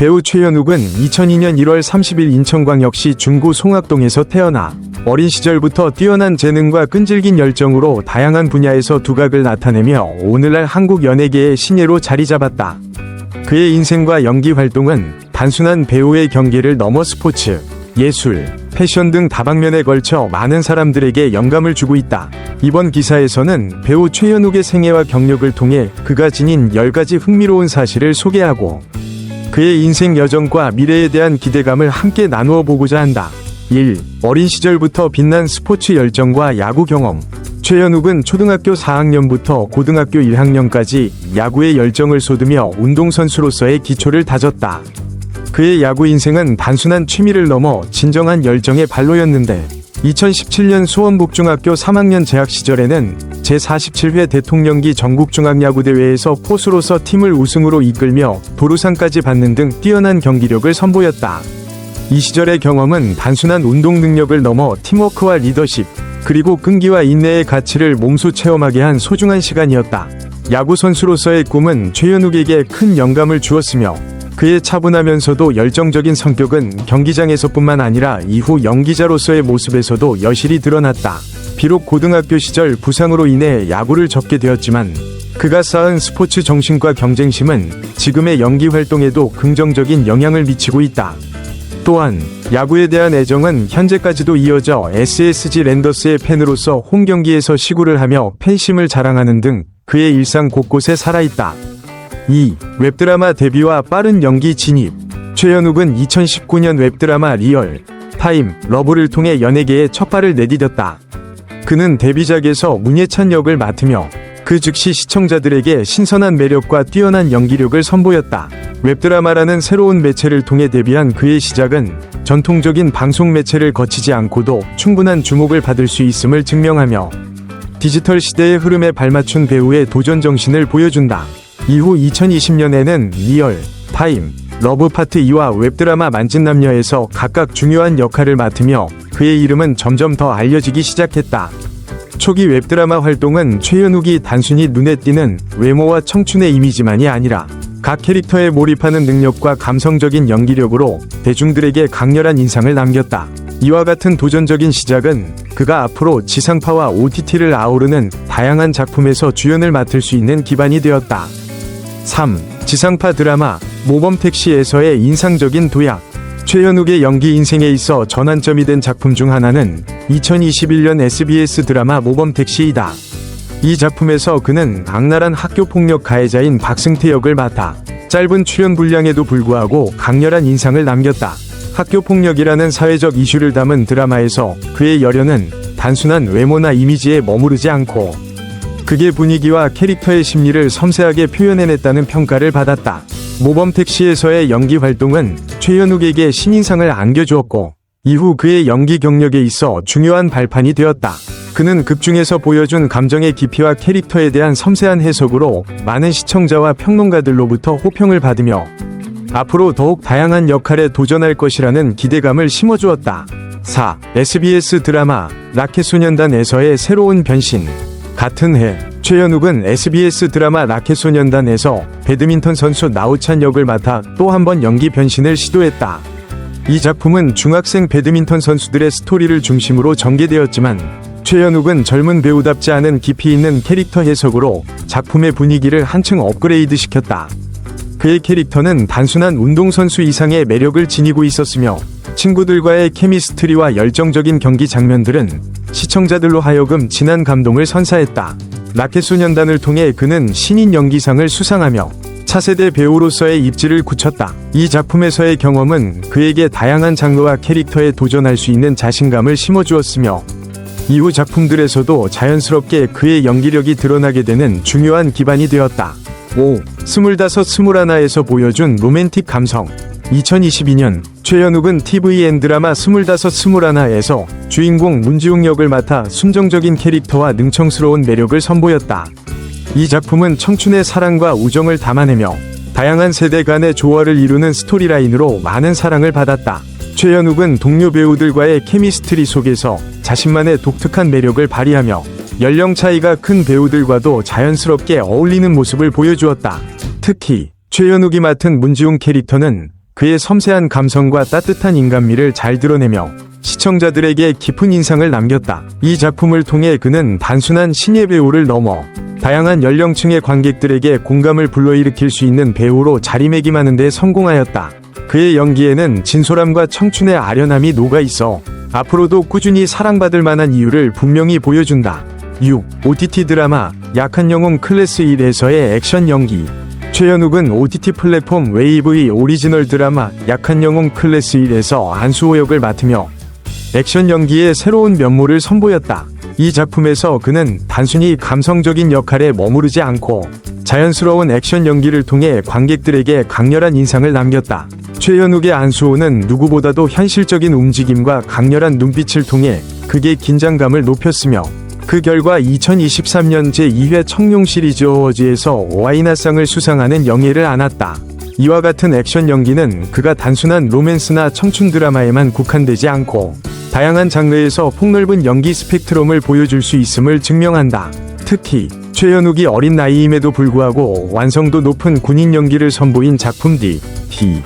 배우 최현욱은 2002년 1월 30일 인천광역시 중구 송악동에서 태어나 어린 시절부터 뛰어난 재능과 끈질긴 열정으로 다양한 분야에서 두각을 나타내며 오늘날 한국 연예계의 신예로 자리 잡았다. 그의 인생과 연기 활동은 단순한 배우의 경계를 넘어 스포츠, 예술, 패션 등 다방면에 걸쳐 많은 사람들에게 영감을 주고 있다. 이번 기사에서는 배우 최현욱의 생애와 경력을 통해 그가 지닌 10가지 흥미로운 사실을 소개하고 그의 인생 여정과 미래에 대한 기대감을 함께 나누어 보고자 한다. 1. 어린 시절부터 빛난 스포츠 열정과 야구 경험. 최현욱은 초등학교 4학년부터 고등학교 1학년까지 야구에 열정을 쏟으며 운동선수로서의 기초를 다졌다. 그의 야구 인생은 단순한 취미를 넘어 진정한 열정의 발로였는데 2017년 수원북중학교 3학년 재학 시절에는 제47회 대통령기 전국중학야구대회에서 포수로서 팀을 우승으로 이끌며 도루상까지 받는 등 뛰어난 경기력을 선보였다. 이 시절의 경험은 단순한 운동 능력을 넘어 팀워크와 리더십, 그리고 끈기와 인내의 가치를 몸소 체험하게 한 소중한 시간이었다. 야구 선수로서의 꿈은 최현욱에게 큰 영감을 주었으며 그의 차분하면서도 열정적인 성격은 경기장에서뿐만 아니라 이후 연기자로서의 모습에서도 여실히 드러났다. 비록 고등학교 시절 부상으로 인해 야구를 접게 되었지만 그가 쌓은 스포츠 정신과 경쟁심은 지금의 연기 활동에도 긍정적인 영향을 미치고 있다. 또한 야구에 대한 애정은 현재까지도 이어져 SSG 랜더스의 팬으로서 홈 경기에서 시구를 하며 팬심을 자랑하는 등 그의 일상 곳곳에 살아있다. 2. 웹드라마 데뷔와 빠른 연기 진입. 최현욱은 2019년 웹드라마 리얼, 타임, 러브를 통해 연예계에 첫 발을 내디뎠다. 그는 데뷔작에서 문예찬 역을 맡으며 그 즉시 시청자들에게 신선한 매력과 뛰어난 연기력을 선보였다. 웹드라마라는 새로운 매체를 통해 데뷔한 그의 시작은 전통적인 방송 매체를 거치지 않고도 충분한 주목을 받을 수 있음을 증명하며 디지털 시대의 흐름에 발맞춘 배우의 도전 정신을 보여준다. 이후 2020년에는 리얼, 타임, 러브 파트 2와 웹드라마 만진남녀에서 각각 중요한 역할을 맡으며 그의 이름은 점점 더 알려지기 시작했다. 초기 웹드라마 활동은 최현욱이 단순히 눈에 띄는 외모와 청춘의 이미지만이 아니라 각 캐릭터에 몰입하는 능력과 감성적인 연기력으로 대중들에게 강렬한 인상을 남겼다. 이와 같은 도전적인 시작은 그가 앞으로 지상파와 OTT를 아우르는 다양한 작품에서 주연을 맡을 수 있는 기반이 되었다. 3. 지상파 드라마 모범택시에서의 인상적인 도약 최현욱의 연기 인생에 있어 전환점이 된 작품 중 하나는 2021년 SBS 드라마 모범택시이다. 이 작품에서 그는 악랄한 학교폭력 가해자인 박승태 역을 맡아 짧은 출연 분량에도 불구하고 강렬한 인상을 남겼다. 학교폭력이라는 사회적 이슈를 담은 드라마에서 그의 열연은 단순한 외모나 이미지에 머무르지 않고 그의 분위기와 캐릭터의 심리를 섬세하게 표현해냈다는 평가를 받았다. 모범택시에서의 연기 활동은 최현욱에게 신인상을 안겨주었고 이후 그의 연기 경력에 있어 중요한 발판이 되었다. 그는 극중에서 보여준 감정의 깊이와 캐릭터에 대한 섬세한 해석으로 많은 시청자와 평론가들로부터 호평을 받으며 앞으로 더욱 다양한 역할에 도전할 것이라는 기대감을 심어주었다. 4. SBS 드라마 라켓소년단에서의 새로운 변신 같은 해 최현욱은 SBS 드라마 라켓소년단에서 배드민턴 선수 나우찬 역을 맡아 또 한 번 연기 변신을 시도했다. 이 작품은 중학생 배드민턴 선수들의 스토리를 중심으로 전개되었지만 최현욱은 젊은 배우답지 않은 깊이 있는 캐릭터 해석으로 작품의 분위기를 한층 업그레이드 시켰다. 그의 캐릭터는 단순한 운동선수 이상의 매력을 지니고 있었으며 친구들과의 케미스트리와 열정적인 경기 장면들은 시청자들로 하여금 진한 감동을 선사했다. 라켓소년단을 통해 그는 신인 연기상을 수상하며 차세대 배우로서의 입지를 굳혔다. 이 작품에서의 경험은 그에게 다양한 장르와 캐릭터에 도전할 수 있는 자신감을 심어주었으며 이후 작품들에서도 자연스럽게 그의 연기력이 드러나게 되는 중요한 기반이 되었다. 5. 스물다섯 스물하나에서 보여준 로맨틱 감성 2022년 최현욱은 TVN 드라마 스물다섯 스물하나에서 주인공 문지웅 역을 맡아 순정적인 캐릭터와 능청스러운 매력을 선보였다. 이 작품은 청춘의 사랑과 우정을 담아내며 다양한 세대 간의 조화를 이루는 스토리라인으로 많은 사랑을 받았다. 최현욱은 동료 배우들과의 케미스트리 속에서 자신만의 독특한 매력을 발휘하며 연령 차이가 큰 배우들과도 자연스럽게 어울리는 모습을 보여주었다. 특히 최현욱이 맡은 문지웅 캐릭터는 그의 섬세한 감성과 따뜻한 인간미를 잘 드러내며 시청자들에게 깊은 인상을 남겼다. 이 작품을 통해 그는 단순한 신예 배우를 넘어 다양한 연령층의 관객들에게 공감을 불러일으킬 수 있는 배우로 자리매김하는 데 성공하였다. 그의 연기에는 진솔함과 청춘의 아련함이 녹아 있어 앞으로도 꾸준히 사랑받을 만한 이유를 분명히 보여준다. 6. OTT 드라마 약한 영웅 클래스 1에서의 액션 연기 최현욱은 OTT 플랫폼 웨이브의 오리지널 드라마 약한 영웅 클래스 1에서 안수호 역을 맡으며 액션 연기의 새로운 면모를 선보였다. 이 작품에서 그는 단순히 감성적인 역할에 머무르지 않고 자연스러운 액션 연기를 통해 관객들에게 강렬한 인상을 남겼다. 최현욱의 안수호는 누구보다도 현실적인 움직임과 강렬한 눈빛을 통해 극의 긴장감을 높였으며 그 결과 2023년 제2회 청룡 시리즈 어워즈에서 와이나상을 수상하는 영예를 안았다. 이와 같은 액션 연기는 그가 단순한 로맨스나 청춘 드라마에만 국한되지 않고 다양한 장르에서 폭넓은 연기 스펙트럼을 보여줄 수 있음을 증명한다. 특히 최현욱이 어린 나이임에도 불구하고 완성도 높은 군인 연기를 선보인 작품 D, D.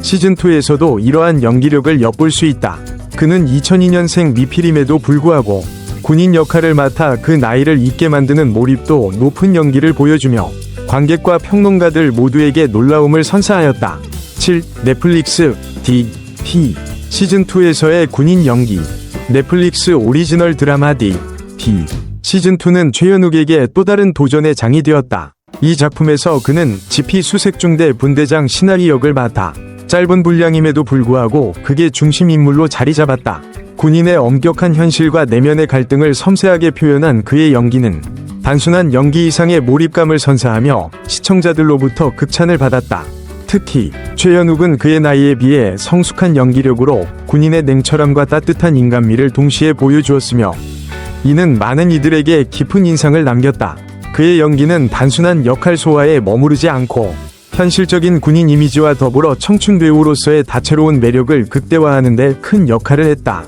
시즌2에서도 이러한 연기력을 엿볼 수 있다. 그는 2002년생 미필임에도 불구하고 군인 역할을 맡아 그 나이를 잊게 만드는 몰입도 높은 연기를 보여주며 관객과 평론가들 모두에게 놀라움을 선사하였다. 7. 넷플릭스 D, T 시즌2에서의 군인 연기 넷플릭스 오리지널 드라마 D, D 시즌2는 최현욱에게 또 다른 도전의 장이 되었다. 이 작품에서 그는 GP 수색중대 분대장 신하리 역을 맡아 짧은 분량임에도 불구하고 극의 중심 인물로 자리 잡았다. 군인의 엄격한 현실과 내면의 갈등을 섬세하게 표현한 그의 연기는 단순한 연기 이상의 몰입감을 선사하며 시청자들로부터 극찬을 받았다. 특히 최현욱은 그의 나이에 비해 성숙한 연기력으로 군인의 냉철함과 따뜻한 인간미를 동시에 보여주었으며 이는 많은 이들에게 깊은 인상을 남겼다. 그의 연기는 단순한 역할 소화에 머무르지 않고 현실적인 군인 이미지와 더불어 청춘 배우로서의 다채로운 매력을 극대화하는 데 큰 역할을 했다.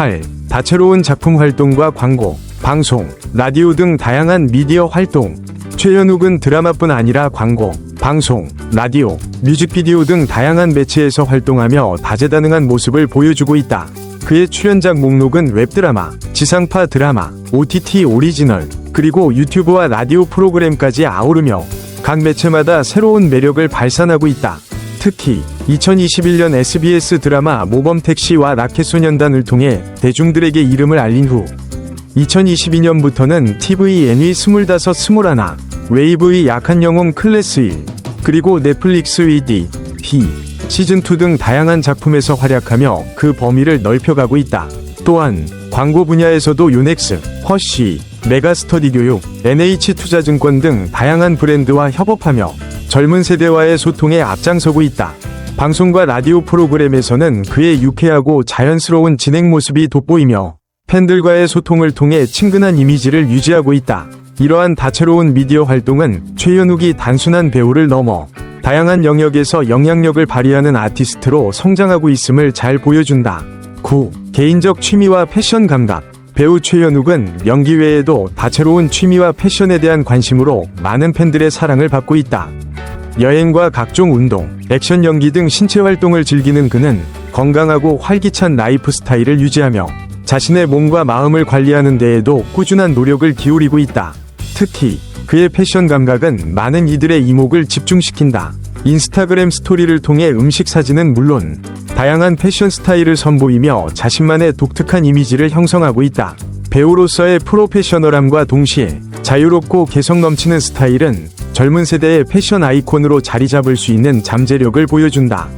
8. 다채로운 작품 활동과 광고, 방송, 라디오 등 다양한 미디어 활동. 최현욱은 드라마뿐 아니라 광고, 방송, 라디오, 뮤직비디오 등 다양한 매체에서 활동하며 다재다능한 모습을 보여주고 있다. 그의 출연작 목록은 웹드라마, 지상파 드라마, OTT 오리지널, 그리고 유튜브와 라디오 프로그램까지 아우르며 각 매체마다 새로운 매력을 발산하고 있다. 특히 2021년 SBS 드라마 모범택시와 라켓소년단을 통해 대중들에게 이름을 알린 후 2022년부터는 TVN의 25, 21, 웨이브의 약한 영웅 클래스 1, 그리고 넷플릭스 위디, 히, 시즌2 등 다양한 작품에서 활약하며 그 범위를 넓혀가고 있다. 또한 광고 분야에서도 유넥스, 허쉬, 메가스터디 교육, NH투자증권 등 다양한 브랜드와 협업하며 젊은 세대와의 소통에 앞장서고 있다. 방송과 라디오 프로그램에서는 그의 유쾌하고 자연스러운 진행 모습이 돋보이며 팬들과의 소통을 통해 친근한 이미지를 유지하고 있다. 이러한 다채로운 미디어 활동은 최현욱이 단순한 배우를 넘어 다양한 영역에서 영향력을 발휘하는 아티스트로 성장하고 있음을 잘 보여준다. 9. 개인적 취미와 패션 감각. 배우 최현욱은 연기 외에도 다채로운 취미와 패션에 대한 관심으로 많은 팬들의 사랑을 받고 있다. 여행과 각종 운동, 액션 연기 등 신체 활동을 즐기는 그는 건강하고 활기찬 라이프 스타일을 유지하며 자신의 몸과 마음을 관리하는 데에도 꾸준한 노력을 기울이고 있다. 특히 그의 패션 감각은 많은 이들의 이목을 집중시킨다. 인스타그램 스토리를 통해 음식 사진은 물론 다양한 패션 스타일을 선보이며 자신만의 독특한 이미지를 형성하고 있다. 배우로서의 프로페셔널함과 동시에 자유롭고 개성 넘치는 스타일은 젊은 세대의 패션 아이콘으로 자리 잡을 수 있는 잠재력을 보여준다.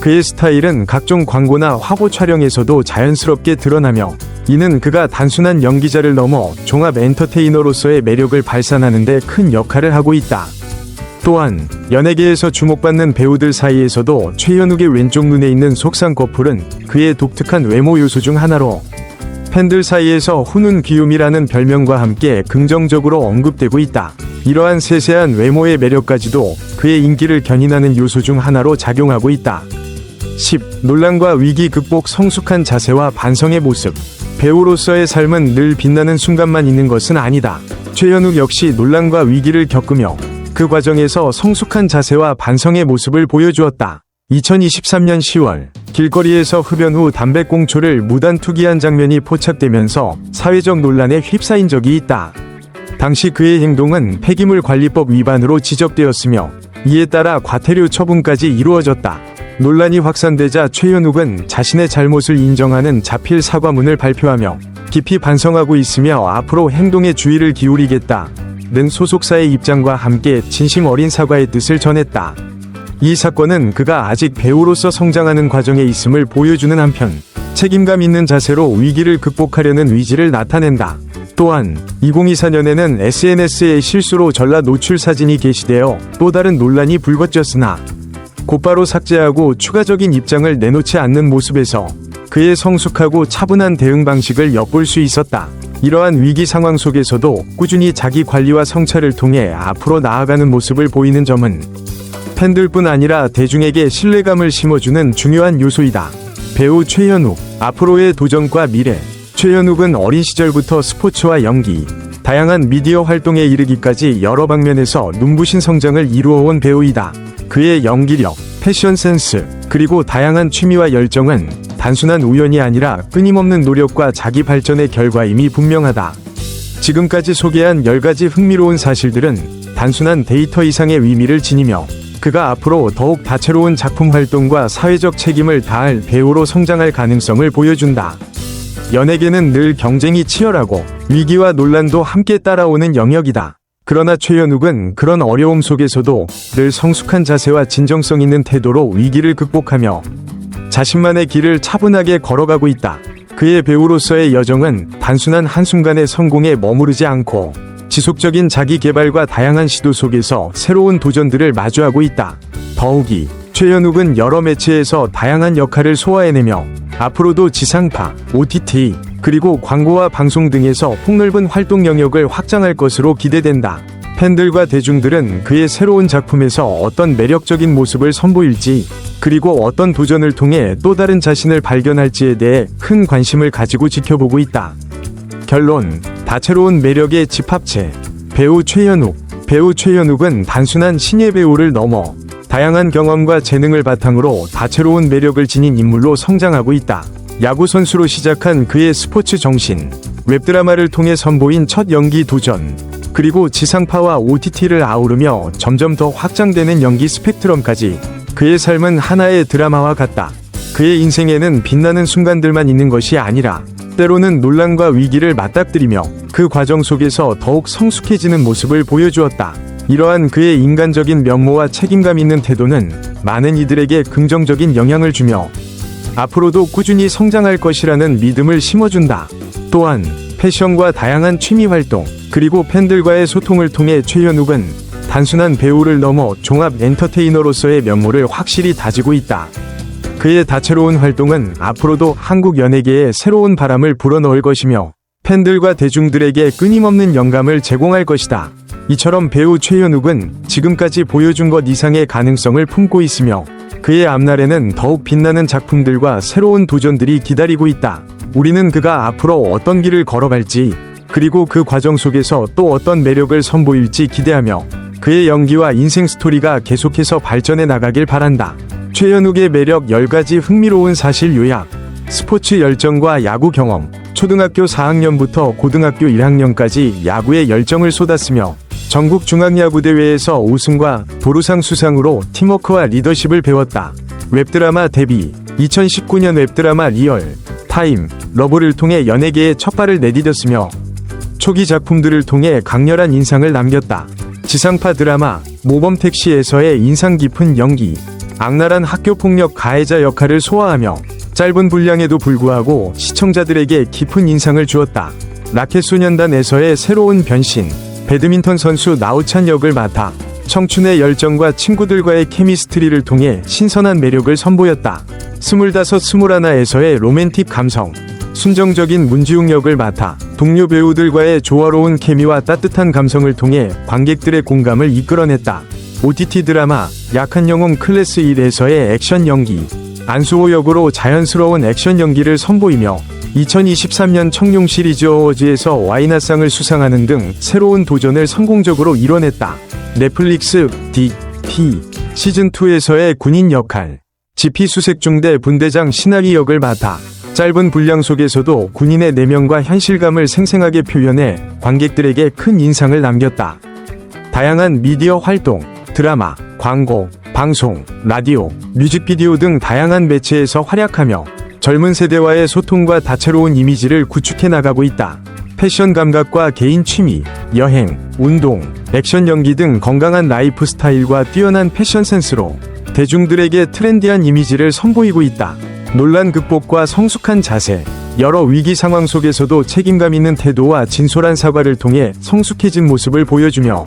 그의 스타일은 각종 광고나 화보 촬영에서도 자연스럽게 드러나며 이는 그가 단순한 연기자를 넘어 종합 엔터테이너로서의 매력을 발산하는 데 큰 역할을 하고 있다. 또한 연예계에서 주목받는 배우들 사이에서도 최현욱의 왼쪽 눈에 있는 속상 커플은 그의 독특한 외모 요소 중 하나로 팬들 사이에서 훈훈 귀요미라는 별명과 함께 긍정적으로 언급되고 있다. 이러한 세세한 외모의 매력까지도 그의 인기를 견인하는 요소 중 하나로 작용하고 있다. 10. 논란과 위기 극복 성숙한 자세와 반성의 모습. 배우로서의 삶은 늘 빛나는 순간만 있는 것은 아니다. 최현욱 역시 논란과 위기를 겪으며 그 과정에서 성숙한 자세와 반성의 모습을 보여주었다. 2023년 10월 길거리에서 흡연 후 담배꽁초를 무단 투기한 장면이 포착되면서 사회적 논란에 휩싸인 적이 있다. 당시 그의 행동은 폐기물 관리법 위반으로 지적되었으며 이에 따라 과태료 처분까지 이루어졌다. 논란이 확산되자 최현욱은 자신의 잘못을 인정하는 자필 사과문을 발표하며 깊이 반성하고 있으며 앞으로 행동에 주의를 기울이겠다. 는 소속사의 입장과 함께 진심 어린 사과의 뜻을 전했다. 이 사건은 그가 아직 배우로서 성장하는 과정에 있음을 보여주는 한편 책임감 있는 자세로 위기를 극복하려는 의지를 나타낸다. 또한 2024년에는 SNS에 실수로 전라 노출 사진이 게시되어 또 다른 논란이 불거졌으나 곧바로 삭제하고 추가적인 입장을 내놓지 않는 모습에서 그의 성숙하고 차분한 대응 방식을 엿볼 수 있었다. 이러한 위기 상황 속에서도 꾸준히 자기 관리와 성찰을 통해 앞으로 나아가는 모습을 보이는 점은 팬들뿐 아니라 대중에게 신뢰감을 심어주는 중요한 요소이다. 배우 최현욱, 앞으로의 도전과 미래. 최현욱은 어린 시절부터 스포츠와 연기, 다양한 미디어 활동에 이르기까지 여러 방면에서 눈부신 성장을 이루어온 배우이다. 그의 연기력, 패션 센스, 그리고 다양한 취미와 열정은 단순한 우연이 아니라 끊임없는 노력과 자기 발전의 결과임이 분명하다. 지금까지 소개한 10가지 흥미로운 사실들은 단순한 데이터 이상의 의미를 지니며 그가 앞으로 더욱 다채로운 작품 활동과 사회적 책임을 다할 배우로 성장할 가능성을 보여준다. 연예계는 늘 경쟁이 치열하고 위기와 논란도 함께 따라오는 영역이다. 그러나 최현욱은 그런 어려움 속에서도 늘 성숙한 자세와 진정성 있는 태도로 위기를 극복하며 자신만의 길을 차분하게 걸어가고 있다. 그의 배우로서의 여정은 단순한 한순간의 성공에 머무르지 않고 지속적인 자기 개발과 다양한 시도 속에서 새로운 도전들을 마주하고 있다. 더욱이 최현욱은 여러 매체에서 다양한 역할을 소화해내며 앞으로도 지상파, OTT, 그리고 광고와 방송 등에서 폭넓은 활동 영역을 확장할 것으로 기대된다. 팬들과 대중들은 그의 새로운 작품에서 어떤 매력적인 모습을 선보일지, 그리고 어떤 도전을 통해 또 다른 자신을 발견할지에 대해 큰 관심을 가지고 지켜보고 있다. 결론, 다채로운 매력의 집합체. 배우 최현욱. 배우 최현욱은 단순한 신예 배우를 넘어 다양한 경험과 재능을 바탕으로 다채로운 매력을 지닌 인물로 성장하고 있다. 야구 선수로 시작한 그의 스포츠 정신, 웹드라마를 통해 선보인 첫 연기 도전, 그리고 지상파와 OTT를 아우르며 점점 더 확장되는 연기 스펙트럼까지 그의 삶은 하나의 드라마와 같다. 그의 인생에는 빛나는 순간들만 있는 것이 아니라 때로는 논란과 위기를 맞닥뜨리며 그 과정 속에서 더욱 성숙해지는 모습을 보여주었다. 이러한 그의 인간적인 면모와 책임감 있는 태도는 많은 이들에게 긍정적인 영향을 주며 앞으로도 꾸준히 성장할 것이라는 믿음을 심어준다. 또한 패션과 다양한 취미 활동, 그리고 팬들과의 소통을 통해 최현욱은 단순한 배우를 넘어 종합 엔터테이너로서의 면모를 확실히 다지고 있다. 그의 다채로운 활동은 앞으로도 한국 연예계에 새로운 바람을 불어넣을 것이며 팬들과 대중들에게 끊임없는 영감을 제공할 것이다. 이처럼 배우 최현욱은 지금까지 보여준 것 이상의 가능성을 품고 있으며 그의 앞날에는 더욱 빛나는 작품들과 새로운 도전들이 기다리고 있다. 우리는 그가 앞으로 어떤 길을 걸어갈지, 그리고 그 과정 속에서 또 어떤 매력을 선보일지 기대하며 그의 연기와 인생 스토리가 계속해서 발전해 나가길 바란다. 최현욱의 매력 10가지 흥미로운 사실 요약. 스포츠 열정과 야구 경험. 초등학교 4학년부터 고등학교 1학년까지 야구에 열정을 쏟았으며 전국 중앙야구대회에서 우승과 도루상 수상으로 팀워크와 리더십을 배웠다. 웹드라마 데뷔 2019년 웹드라마 리얼 타임 러브를 통해 연예계에 첫 발을 내디뎠으며 초기 작품들을 통해 강렬한 인상을 남겼다. 지상파 드라마 모범 택시에서의 인상 깊은 연기 악랄한 학교 폭력 가해자 역할을 소화하며 짧은 분량에도 불구하고 시청자들에게 깊은 인상을 주었다. 라켓소년단에서의 새로운 변신 배드민턴 선수 나우찬 역을 맡아 청춘의 열정과 친구들과의 케미스트리를 통해 신선한 매력을 선보였다. 스물다섯 스물하나에서의 로맨틱 감성, 순정적인 문지웅 역을 맡아 동료 배우들과의 조화로운 케미와 따뜻한 감성을 통해 관객들의 공감을 이끌어냈다. OTT 드라마 약한 영웅 클래스 1에서의 액션 연기, 안수호 역으로 자연스러운 액션 연기를 선보이며 2023년 청룡 시리즈 어워즈에서 와이나상을 수상하는 등 새로운 도전을 성공적으로 이뤄냈다. 넷플릭스 D, T 시즌2에서의 군인 역할 지피 수색중대 분대장 신하리 역을 맡아 짧은 분량 속에서도 군인의 내면과 현실감을 생생하게 표현해 관객들에게 큰 인상을 남겼다. 다양한 미디어 활동, 드라마, 광고, 방송, 라디오, 뮤직비디오 등 다양한 매체에서 활약하며 젊은 세대와의 소통과 다채로운 이미지를 구축해 나가고 있다. 패션 감각과 개인 취미, 여행, 운동, 액션 연기 등 건강한 라이프 스타일과 뛰어난 패션 센스로 대중들에게 트렌디한 이미지를 선보이고 있다. 논란 극복과 성숙한 자세, 여러 위기 상황 속에서도 책임감 있는 태도와 진솔한 사과를 통해 성숙해진 모습을 보여주며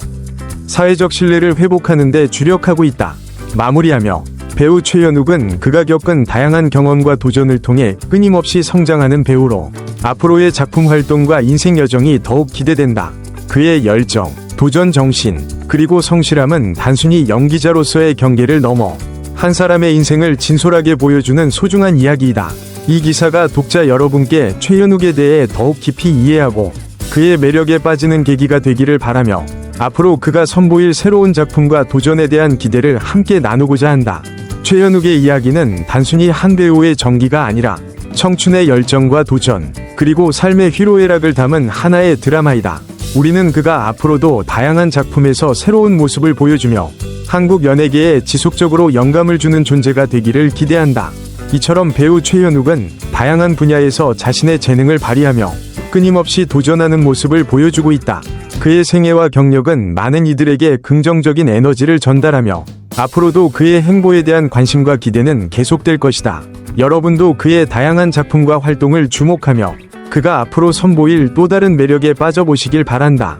사회적 신뢰를 회복하는 데 주력하고 있다. 마무리하며 배우 최연욱은 그가 겪은 다양한 경험과 도전을 통해 끊임없이 성장하는 배우로 앞으로의 작품 활동과 인생 여정이 더욱 기대된다. 그의 열정, 도전 정신, 그리고 성실함은 단순히 연기자로서의 경계를 넘어 한 사람의 인생을 진솔하게 보여주는 소중한 이야기이다. 이 기사가 독자 여러분께 최연욱에 대해 더욱 깊이 이해하고 그의 매력에 빠지는 계기가 되기를 바라며 앞으로 그가 선보일 새로운 작품과 도전에 대한 기대를 함께 나누고자 한다. 최현욱의 이야기는 단순히 한 배우의 전기가 아니라 청춘의 열정과 도전, 그리고 삶의 희로애락을 담은 하나의 드라마이다. 우리는 그가 앞으로도 다양한 작품에서 새로운 모습을 보여주며 한국 연예계에 지속적으로 영감을 주는 존재가 되기를 기대한다. 이처럼 배우 최현욱은 다양한 분야에서 자신의 재능을 발휘하며 끊임없이 도전하는 모습을 보여주고 있다. 그의 생애와 경력은 많은 이들에게 긍정적인 에너지를 전달하며 앞으로도 그의 행보에 대한 관심과 기대는 계속될 것이다. 여러분도 그의 다양한 작품과 활동을 주목하며 그가 앞으로 선보일 또 다른 매력에 빠져보시길 바란다.